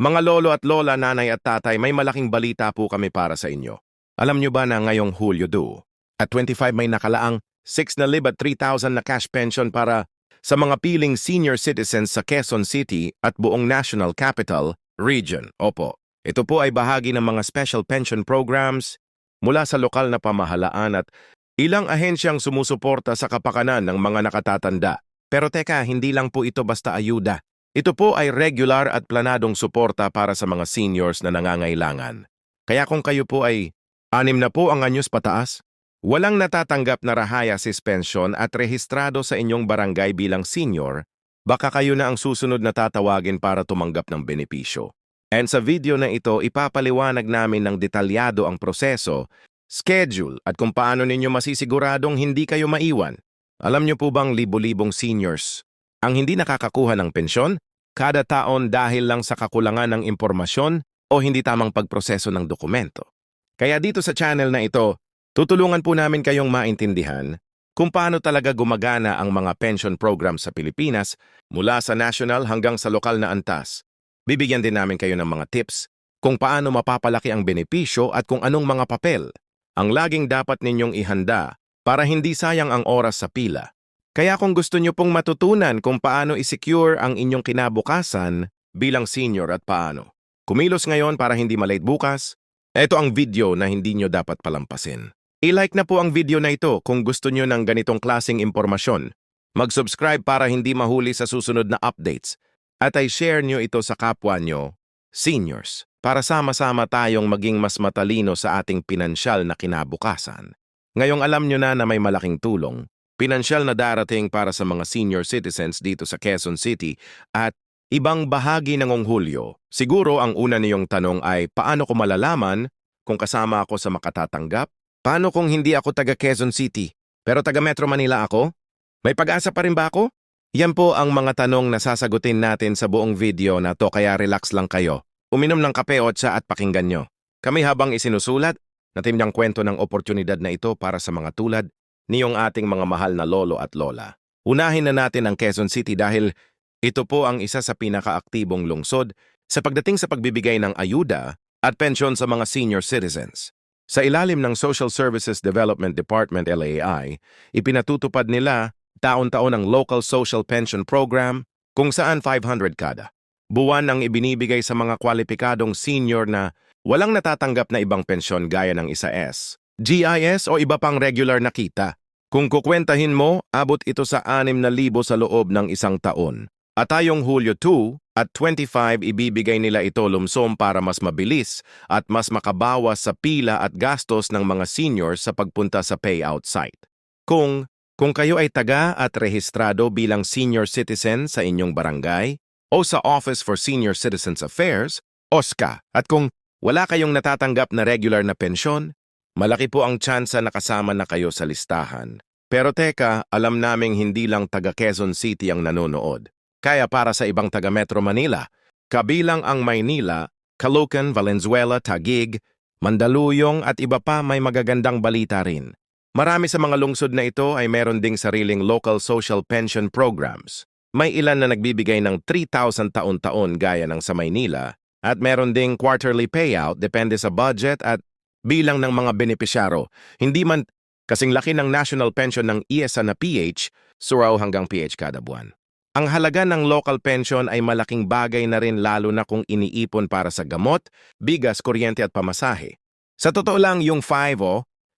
Mga lolo at lola, nanay at tatay, may malaking balita po kami para sa inyo. Alam nyo ba na ngayong Hulyo do? At 25 may nakalaang 6 na lib at 3,000 na cash pension para sa mga piling senior citizens sa Quezon City at buong National Capital Region. Opo, ito po ay bahagi ng mga special pension programs mula sa lokal na pamahalaan at ilang ahensyang sumusuporta sa kapakanan ng mga nakatatanda. Pero teka, hindi lang po ito basta ayuda. Ito po ay regular at planadong suporta para sa mga seniors na nangangailangan. Kaya kung kayo po ay anim na po ang anyos pataas, walang natatanggap na rahaya suspension at rehistrado sa inyong barangay bilang senior, baka kayo na ang susunod na tatawagin para tumanggap ng benepisyo. And sa video na ito, ipapaliwanag namin ng detalyado ang proseso, schedule at kung paano ninyo masisiguradong hindi kayo maiwan. Alam niyo po bang libo-libong seniors ang hindi nakakakuha ng pensyon kada taon dahil lang sa kakulangan ng impormasyon o hindi tamang pagproseso ng dokumento. Kaya dito sa channel na ito, tutulungan po namin kayong maintindihan kung paano talaga gumagana ang mga pension program sa Pilipinas mula sa national hanggang sa lokal na antas. Bibigyan din namin kayo ng mga tips kung paano mapapalaki ang benepisyo at kung anong mga papel ang laging dapat ninyong ihanda para hindi sayang ang oras sa pila. Kaya kung gusto nyo pong matutunan kung paano isecure ang inyong kinabukasan bilang senior at paano, kumilos ngayon para hindi malate bukas, ito ang video na hindi nyo dapat palampasin. I-like na po ang video na ito kung gusto nyo ng ganitong klasing impormasyon. Mag-subscribe para hindi mahuli sa susunod na updates. At ay share nyo ito sa kapwa nyo, seniors, para sama-sama tayong maging mas matalino sa ating pinansyal na kinabukasan. Ngayong alam nyo na na may malaking tulong, pinansyal na darating para sa mga senior citizens dito sa Quezon City at ibang bahagi ng Hulyo. Siguro ang una niyong tanong ay paano ko malalaman kung kasama ako sa makatatanggap? Paano kung hindi ako taga Quezon City pero taga Metro Manila ako? May pag-asa pa rin ba ako? Yan po ang mga tanong na sasagutin natin sa buong video na to kaya relax lang kayo. Uminom ng kape o tsa at pakinggan nyo. Kami habang isinusulat, natimyang kwento ng oportunidad na ito para sa mga tulad niyong ating mga mahal na lolo at lola. Unahin na natin ang Quezon City dahil ito po ang isa sa pinakaaktibong lungsod sa pagdating sa pagbibigay ng ayuda at pensyon sa mga senior citizens. Sa ilalim ng Social Services Development Department LAI, ipinatutupad nila taon-taon ang Local Social Pension Program kung saan 500 kada. Buwan ang ibinibigay sa mga kwalipikadong senior na walang natatanggap na ibang pensyon gaya ng isa S, GIS o iba pang regular na kita. Kung kukwentahin mo, abot ito sa 6,000 sa loob ng isang taon. At tayong Hulyo 2 at 25 ibibigay nila ito lumsom para mas mabilis at mas makabawas sa pila at gastos ng mga seniors sa pagpunta sa payout site. Kung kung kayo ay taga at rehistrado bilang senior citizen sa inyong barangay o sa Office for Senior Citizens Affairs, OSCA, at kung wala kayong natatanggap na regular na pensyon, malaki po ang tsansa na kasama na kayo sa listahan. Pero teka, alam naming hindi lang taga Quezon City ang nanonood. Kaya para sa ibang taga Metro Manila, kabilang ang Maynila, Caloocan, Valenzuela, Taguig, Mandaluyong at iba pa may magagandang balita rin. Marami sa mga lungsod na ito ay meron ding sariling local social pension programs. May ilan na nagbibigay ng 3,000 taon-taon gaya ng sa Maynila at meron ding quarterly payout depende sa budget at bilang ng mga benepisyaro. Hindi man kasing laki ng national pension ng ESA na PH, suraw hanggang PH kada buwan. Ang halaga ng local pension ay malaking bagay na rin lalo na kung iniipon para sa gamot, bigas, kuryente at pamasahe. Sa totoo lang yung 5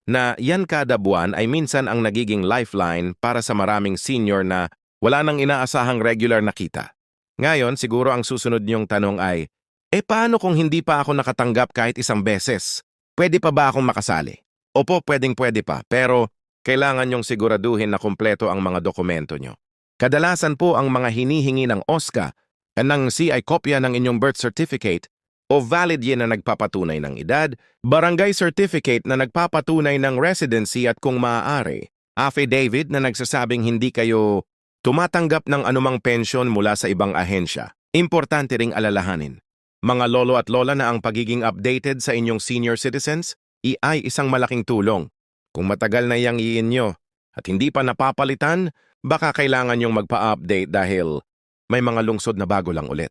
na yan kada buwan ay minsan ang nagiging lifeline para sa maraming senior na wala nang inaasahang regular na kita. Ngayon, siguro ang susunod niyong tanong ay, eh paano kung hindi pa ako nakatanggap kahit isang beses? Pwede pa ba akong makasali? Opo, pwedeng pwede pa, pero kailangan niyong siguraduhin na kumpleto ang mga dokumento niyo. Kadalasan po ang mga hinihingi ng OSCA ng C ay kopya ng inyong birth certificate o valid yan na nagpapatunay ng edad, barangay certificate na nagpapatunay ng residency at kung maaari, affidavit na nagsasabing hindi kayo tumatanggap ng anumang pensyon mula sa ibang ahensya. Importante ring alalahanin. Mga lolo at lola na ang pagiging updated sa inyong senior citizens, ay isang malaking tulong. Kung matagal na iyang iin nyo at hindi pa napapalitan, baka kailangan nyong magpa-update dahil may mga lungsod na bago lang ulit.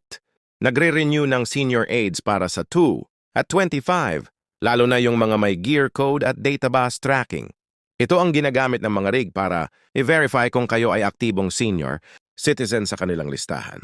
nagre-renew ng senior aids para sa 2 at 25, lalo na yung mga may gear code at database tracking. Ito ang ginagamit ng mga rig para i-verify kung kayo ay aktibong senior citizen sa kanilang listahan.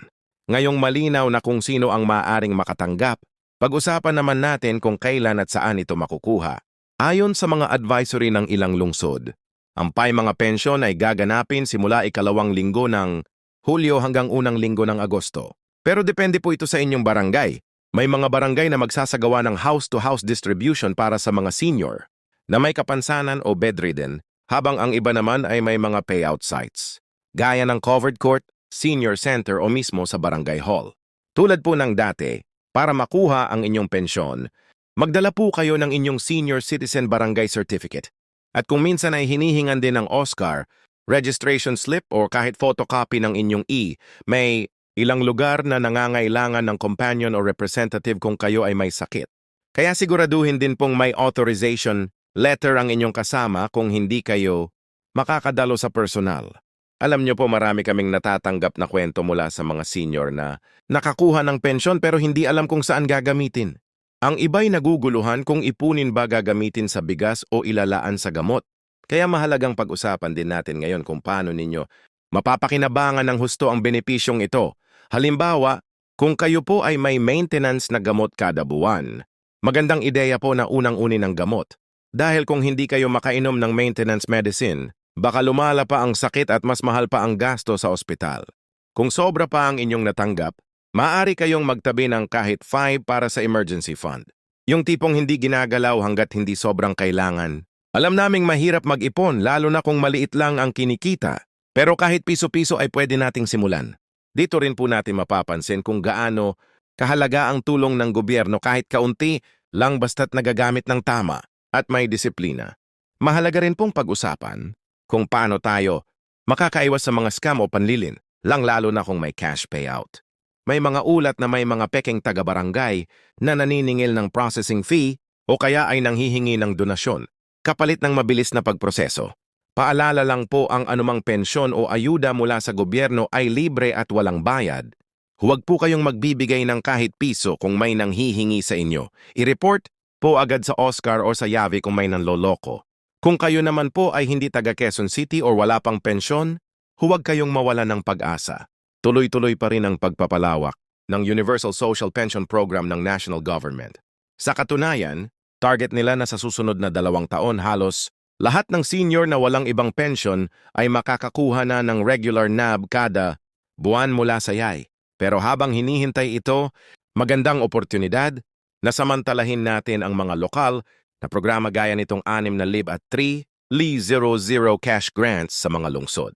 Ngayong malinaw na kung sino ang maaring makatanggap, pag-usapan naman natin kung kailan at saan ito makukuha. Ayon sa mga advisory ng ilang lungsod, ang pay mga pensyon ay gaganapin simula ikalawang linggo ng Hulyo hanggang unang linggo ng Agosto. Pero depende po ito sa inyong barangay. May mga barangay na magsasagawa ng house-to-house distribution para sa mga senior na may kapansanan o bedridden, habang ang iba naman ay may mga payout sites, gaya ng covered court, senior center o mismo sa barangay hall. Tulad po ng dati, para makuha ang inyong pensyon, magdala po kayo ng inyong senior citizen barangay certificate. At kung minsan ay hinihingan din ng Oscar, registration slip o kahit photocopy ng inyong E, may ilang lugar na nangangailangan ng companion o representative kung kayo ay may sakit. Kaya siguraduhin din pong may authorization letter ang inyong kasama kung hindi kayo makakadalo sa personal. Alam niyo po marami kaming natatanggap na kwento mula sa mga senior na nakakuha ng pensyon pero hindi alam kung saan gagamitin. Ang iba'y naguguluhan kung ipunin ba gagamitin sa bigas o ilalaan sa gamot. Kaya mahalagang pag-usapan din natin ngayon kung paano ninyo mapapakinabangan ng husto ang benepisyong ito. Halimbawa, kung kayo po ay may maintenance na gamot kada buwan, magandang ideya po na unang-unin ng gamot. Dahil kung hindi kayo makainom ng maintenance medicine, baka lumala pa ang sakit at mas mahal pa ang gasto sa ospital. Kung sobra pa ang inyong natanggap, maaari kayong magtabi ng kahit 5 para sa emergency fund. Yung tipong hindi ginagalaw hanggat hindi sobrang kailangan. Alam naming mahirap mag-ipon lalo na kung maliit lang ang kinikita. Pero kahit piso-piso ay pwede nating simulan. Dito rin po natin mapapansin kung gaano kahalaga ang tulong ng gobyerno kahit kaunti lang basta't nagagamit ng tama at may disiplina. Mahalaga rin pong pag-usapan kung paano tayo makakaiwas sa mga scam o panlilin, lang lalo na kung may cash payout. May mga ulat na may mga peking taga-barangay na naniningil ng processing fee o kaya ay nanghihingi ng donasyon, kapalit ng mabilis na pagproseso. Paalala lang po ang anumang pensyon o ayuda mula sa gobyerno ay libre at walang bayad. Huwag po kayong magbibigay ng kahit piso kung may nanghihingi sa inyo. I-report po agad sa Oscar o sa Yavi kung may nanloloko. Kung kayo naman po ay hindi taga Quezon City o wala pang pensyon, huwag kayong mawala ng pag-asa. Tuloy-tuloy pa rin ang pagpapalawak ng Universal Social Pension Program ng National Government. Sa katunayan, target nila na sa susunod na dalawang taon halos lahat ng senior na walang ibang pension ay makakakuha na ng regular NAB kada buwan mula sa YAI. Pero habang hinihintay ito, magandang oportunidad na samantalahin natin ang mga lokal na programa gaya nitong 6 na LIB at 3 Li 00 cash grants sa mga lungsod.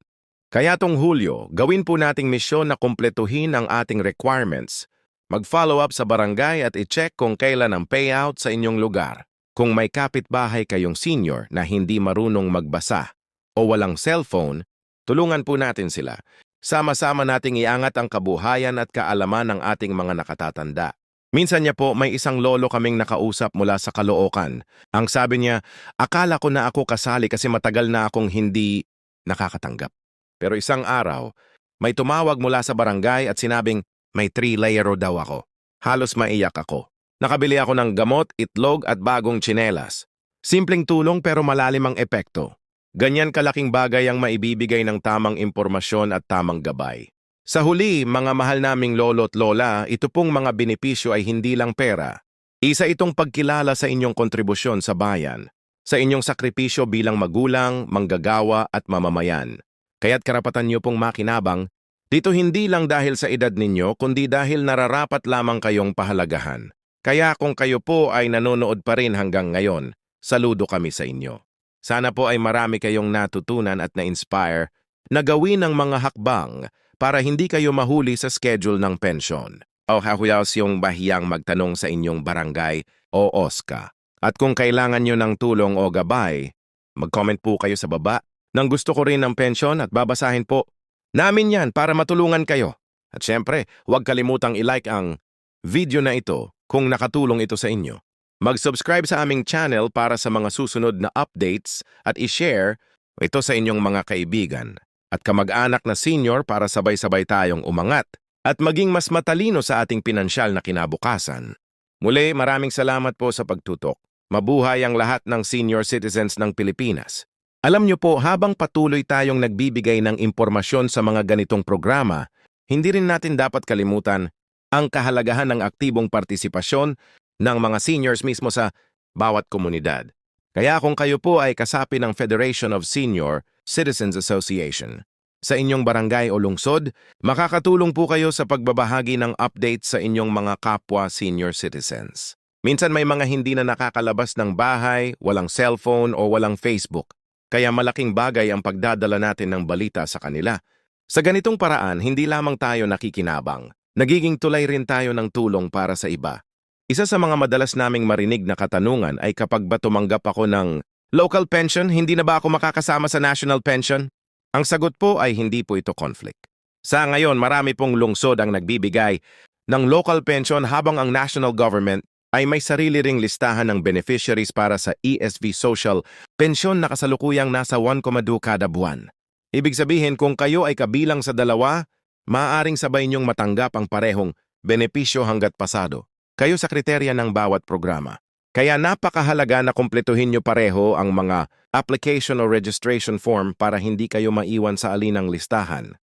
Kaya tong Hulyo, gawin po nating misyon na kumpletuhin ang ating requirements. Mag-follow up sa barangay at i-check kung kailan ang payout sa inyong lugar. Kung may kapitbahay kayong senior na hindi marunong magbasa o walang cellphone, tulungan po natin sila. Sama-sama nating iangat ang kabuhayan at kaalaman ng ating mga nakatatanda. Minsan niya po may isang lolo kaming nakausap mula sa Caloocan. Ang sabi niya, akala ko na ako kasali kasi matagal na akong hindi nakakatanggap. Pero isang araw, may tumawag mula sa barangay at sinabing may three-layer daw ako. Halos maiyak ako. Nakabili ako ng gamot, itlog at bagong tsinelas. Simpleng tulong pero malalim ang epekto. Ganyan kalaking bagay ang maibibigay ng tamang impormasyon at tamang gabay. Sa huli, mga mahal naming lolo at lola, ito pong mga benepisyo ay hindi lang pera. Isa itong pagkilala sa inyong kontribusyon sa bayan, sa inyong sakripisyo bilang magulang, manggagawa at mamamayan. Kaya't karapatan niyo pong makinabang, dito hindi lang dahil sa edad ninyo, kundi dahil nararapat lamang kayong pahalagahan. Kaya kung kayo po ay nanonood pa rin hanggang ngayon, saludo kami sa inyo. Sana po ay marami kayong natutunan at na-inspire na gawin ang mga hakbang para hindi kayo mahuli sa schedule ng pensyon. O hahuyaws yung bahiyang magtanong sa inyong barangay o OSCA. At kung kailangan nyo ng tulong o gabay, mag-comment po kayo sa baba nang gusto ko rin ng pensyon at babasahin po namin yan para matulungan kayo. At syempre, huwag kalimutang i-like ang video na ito kung nakatulong ito sa inyo. Mag-subscribe sa aming channel para sa mga susunod na updates at i-share ito sa inyong mga kaibigan at kamag-anak na senior para sabay-sabay tayong umangat at maging mas matalino sa ating pinansyal na kinabukasan. Muli, maraming salamat po sa pagtutok. Mabuhay ang lahat ng senior citizens ng Pilipinas. Alam niyo po, habang patuloy tayong nagbibigay ng impormasyon sa mga ganitong programa, hindi rin natin dapat kalimutan ang kahalagahan ng aktibong partisipasyon ng mga seniors mismo sa bawat komunidad. Kaya kung kayo po ay kasapi ng Federation of Senior Citizens Association, sa inyong barangay o lungsod, makakatulong po kayo sa pagbabahagi ng update sa inyong mga kapwa senior citizens. Minsan may mga hindi na nakakalabas ng bahay, walang cellphone o walang Facebook, kaya malaking bagay ang pagdadala natin ng balita sa kanila. Sa ganitong paraan, hindi lamang tayo nakikinabang, nagiging tulay rin tayo ng tulong para sa iba. Isa sa mga madalas naming marinig na katanungan ay kapag ba tumanggap ako ng local pension, hindi na ba ako makakasama sa national pension? Ang sagot po ay hindi po ito conflict. Sa ngayon, marami pong lungsod ang nagbibigay ng local pension habang ang national government ay may sarili ring listahan ng beneficiaries para sa ESV Social pensyon na kasalukuyang nasa 1,2 kada buwan. Ibig sabihin kung kayo ay kabilang sa dalawa, maaaring sabay niyong matanggap ang parehong benepisyo hanggat pasado. Kayo sa kriteria ng bawat programa. Kaya napakahalaga na kumpletuhin niyo pareho ang mga application o registration form para hindi kayo maiwan sa alinang listahan.